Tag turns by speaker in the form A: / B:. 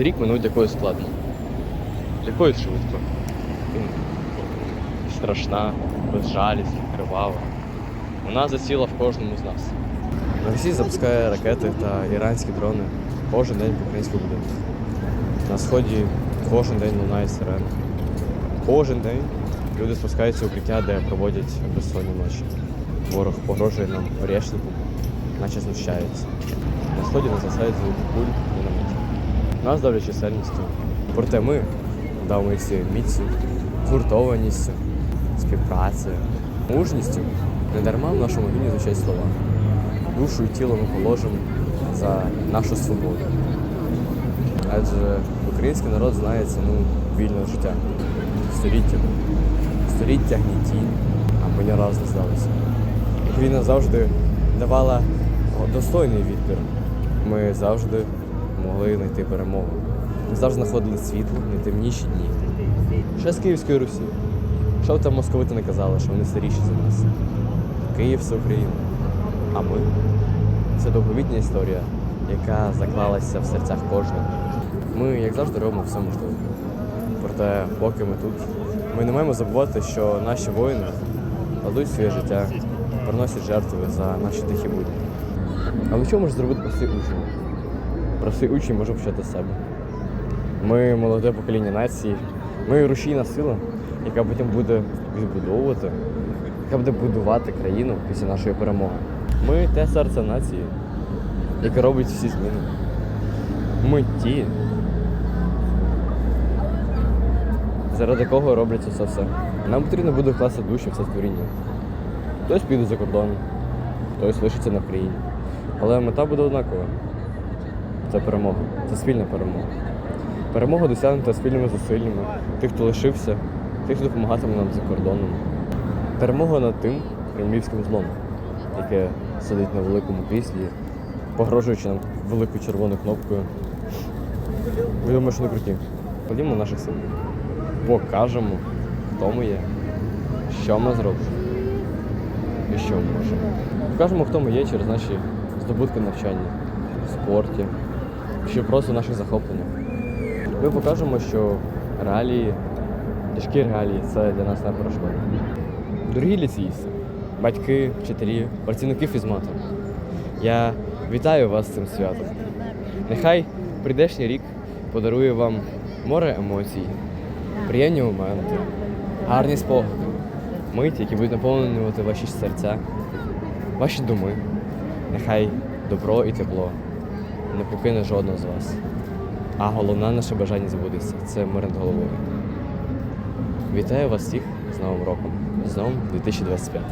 A: Цей рік минув якоюсь складно. Якоюсь швидко. Страшна, безжалісна, кривава. Вона засіла в кожному з нас. Росія запускає ракети та іранські дрони кожен день по українському будинку. На сході кожен день лунає сирена. Кожен день люди спускаються в укриття, де проводять безсонні ночі. Ворог погрожує нам орешником, наче знущається. На сході нас засають звуки куль і. Нас давлять чисельністю. Проте ми давимо їх міцю, згуртованістю, співпрацею, мужністю. Не дарма в нашому гімні звучать слова. Душу і тіло ми положимо за нашу свободу. Адже український народ знає ціну вільного життя. Століттями. Століття гнітінь, а ми ні разу не здалися. Україна завжди давала достойний відбір. Ми завжди могли знайти перемогу. Ми завжди знаходили світло в найтемніші дні. Ще з Київської Русі. Що б там московити не казали, що вони старіші за нас. Київ це Україна. А ми це довговітня історія, яка заклалася в серцях кожного. Ми, як завжди, робимо все можливе. Проте, поки ми тут, ми не маємо забувати, що наші воїни кладуть своє життя, приносять жертви за наші тихі будні. Але що може зробити простий учень? Простий учень може почати з себе. Ми молоде покоління нації, ми рушійна сила, яка потім буде відбудовувати, яка буде будувати країну після нашої перемоги. Ми те серце нації, яке робить всі зміни. Ми ті, заради кого робляться це все. Нам потрібно буде вкласти душі в це творіння. Хтось піде за кордон, хтось лишиться на країні. Але мета буде однакова. Це перемога. Це спільна перемога. Перемога досягнута спільними зусиллями тих, хто лишився, тих, хто допомагатиме нам за кордоном. Перемога над тим кремлівським злом, яке сидить на великому кріслі, погрожуючи нам великою червоною кнопкою. Ви думаєте, що не круті? Ходімо наших сил. Покажемо, хто ми є, що ми зробимо і що ми можемо. Покажемо, хто ми є через наші здобутки навчання, в спорті, чи просто в наших захопленнях. Ми покажемо, що реалії, тяжкі реалії це для нас не перешкода. Дорогі ліцеїсти, батьки, вчителі, працівники фізмату, я вітаю вас з цим святом. Нехай прийдешній рік подарує вам море емоцій, приємні моменти, гарні спогади, миті, які будуть наповнювати ваші серця, ваші думи. Нехай добро і тепло не покине жодного з вас. А головне наше бажання збудеться це мир над головою. Вітаю вас всіх з Новим роком, з новим 2025.